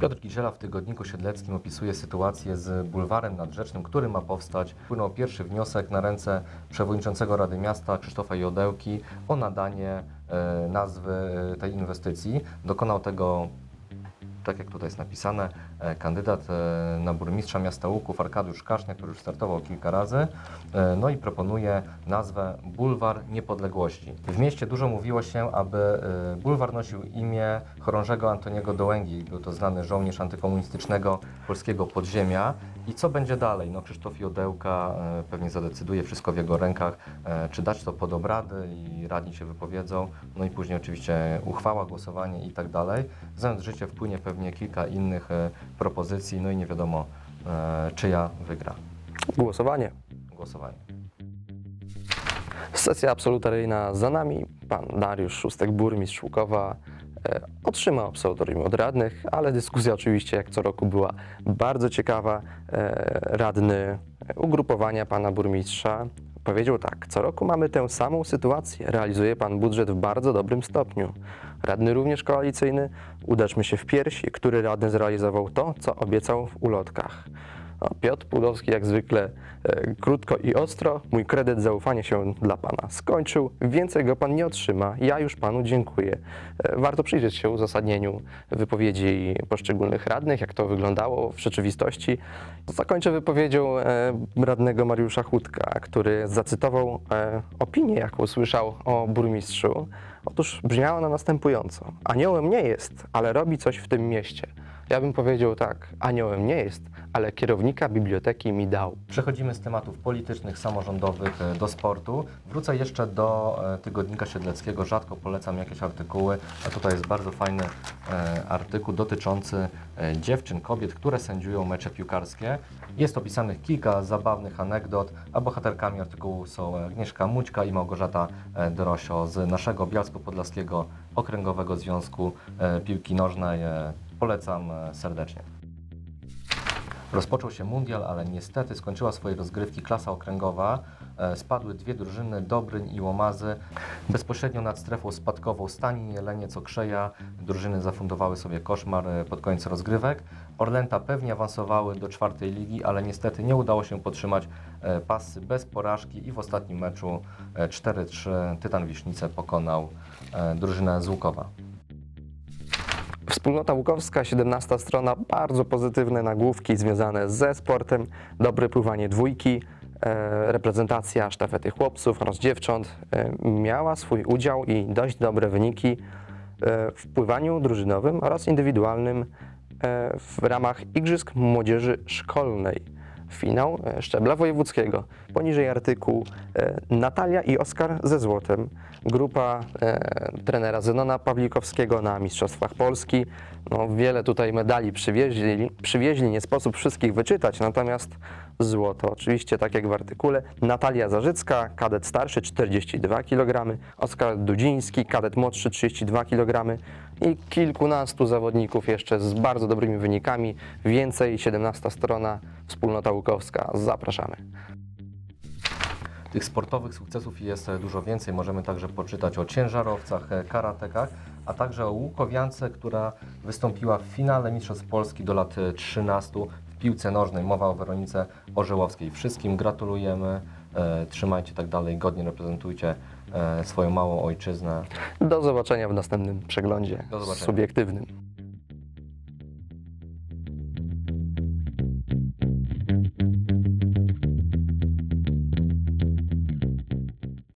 Piotr Giziela w tygodniku siedleckim opisuje sytuację z bulwarem nadrzecznym, który ma powstać. Wpłynął pierwszy wniosek na ręce przewodniczącego Rady Miasta Krzysztofa Jodełki o nadanie e, nazwy e, tej inwestycji. Dokonał tego tak jak tutaj jest napisane, e, kandydat e, na burmistrza miasta Łuków Arkadiusz Kasznia, który już startował kilka razy, e, no i proponuje nazwę Bulwar Niepodległości. W mieście dużo mówiło się, aby bulwar nosił imię chorążego Antoniego Dołęgi. Był to znany żołnierz antykomunistycznego polskiego podziemia. I co będzie dalej? No Krzysztof Jodełka pewnie zadecyduje, wszystko w jego rękach, czy dać to pod obrady i radni się wypowiedzą, no i później oczywiście uchwała, głosowanie i tak dalej. Zamiast życie wpłynie pewnie kilka innych e, propozycji, no i nie wiadomo e, czyja wygra Głosowanie. głosowanie. Sesja absolutaryjna za nami. Pan Dariusz Szóstek, burmistrz Łukowa, e, otrzymał absolutorium od radnych, ale dyskusja oczywiście jak co roku była bardzo ciekawa. Radny ugrupowania pana burmistrza powiedział tak, co roku mamy tę samą sytuację, realizuje pan budżet w bardzo dobrym stopniu. Radny również koalicyjny, uderzmy się w piersi, który radny zrealizował to, co obiecał w ulotkach. Piotr Pudowski jak zwykle e, krótko i ostro. Mój kredyt zaufania się dla Pana skończył. Więcej go Pan nie otrzyma. Ja już Panu dziękuję. E, warto przyjrzeć się uzasadnieniu wypowiedzi poszczególnych radnych, jak to wyglądało w rzeczywistości. Zakończę wypowiedzią e, radnego Mariusza Chudka, który zacytował e, opinię, jaką słyszał o burmistrzu. Otóż brzmiała ona następująco. Aniołem nie jest, ale robi coś w tym mieście. Ja bym powiedział tak, aniołem nie jest, ale kierownika biblioteki mi dał. Przechodzimy z tematów politycznych, samorządowych e, do sportu. Wrócę jeszcze do e, tygodnika siedleckiego. Rzadko polecam jakieś artykuły, a tutaj jest bardzo fajny e, artykuł dotyczący dziewczyn, kobiet, które sędziują mecze piłkarskie. Jest opisanych kilka zabawnych anegdot, a bohaterkami artykułu są Agnieszka Mućka i Małgorzata Dorosio z naszego Bialsko-Podlaskiego Okręgowego Związku Piłki Nożnej. Polecam e, serdecznie. Rozpoczął się mundial, ale niestety skończyła swoje rozgrywki klasa okręgowa. E, Spadły dwie drużyny, Dobryń i Łomazy. Bezpośrednio nad strefą spadkową Stanin, Jeleniec, Okrzeja. Drużyny zafundowały sobie koszmar e, pod koniec rozgrywek. Orlęta pewnie awansowały do czwartej ligi, ale niestety nie udało się podtrzymać pasy bez porażki i w ostatnim meczu e, 4-3 Tytan Wisznice pokonał drużynę z Łukowa. Wspólnota Łukowska, 17 strona, bardzo pozytywne nagłówki związane ze sportem, dobre pływanie dwójki, e, reprezentacja sztafety chłopców oraz dziewcząt e, miała swój udział i dość dobre wyniki e, w pływaniu drużynowym oraz indywidualnym w ramach Igrzysk Młodzieży Szkolnej. Finał e, szczebla wojewódzkiego. Poniżej artykuł e, Natalia i Oskar ze złotem. Grupa e, trenera Zenona Pawlikowskiego na Mistrzostwach Polski. No, wiele tutaj medali przywieźli, przywieźli, nie sposób wszystkich wyczytać, natomiast złoto. Oczywiście tak jak w artykule. Natalia Zarzycka, kadet starszy 42 kg, Oskar Dudziński, kadet młodszy 32 kg i kilkunastu zawodników jeszcze z bardzo dobrymi wynikami. Więcej, 17 strona, wspólnota łukowska. Zapraszamy. Tych sportowych sukcesów jest e, dużo więcej. Możemy także poczytać o ciężarowcach, e, karatekach, a także o łukowiance, która wystąpiła w finale Mistrzostw Polski do lat e, 13 w piłce nożnej. Mowa o Weronice Orzełowskiej. Wszystkim gratulujemy, e, trzymajcie tak dalej, godnie reprezentujcie e, swoją małą ojczyznę. Do zobaczenia w następnym przeglądzie Do zobaczenia. subiektywnym.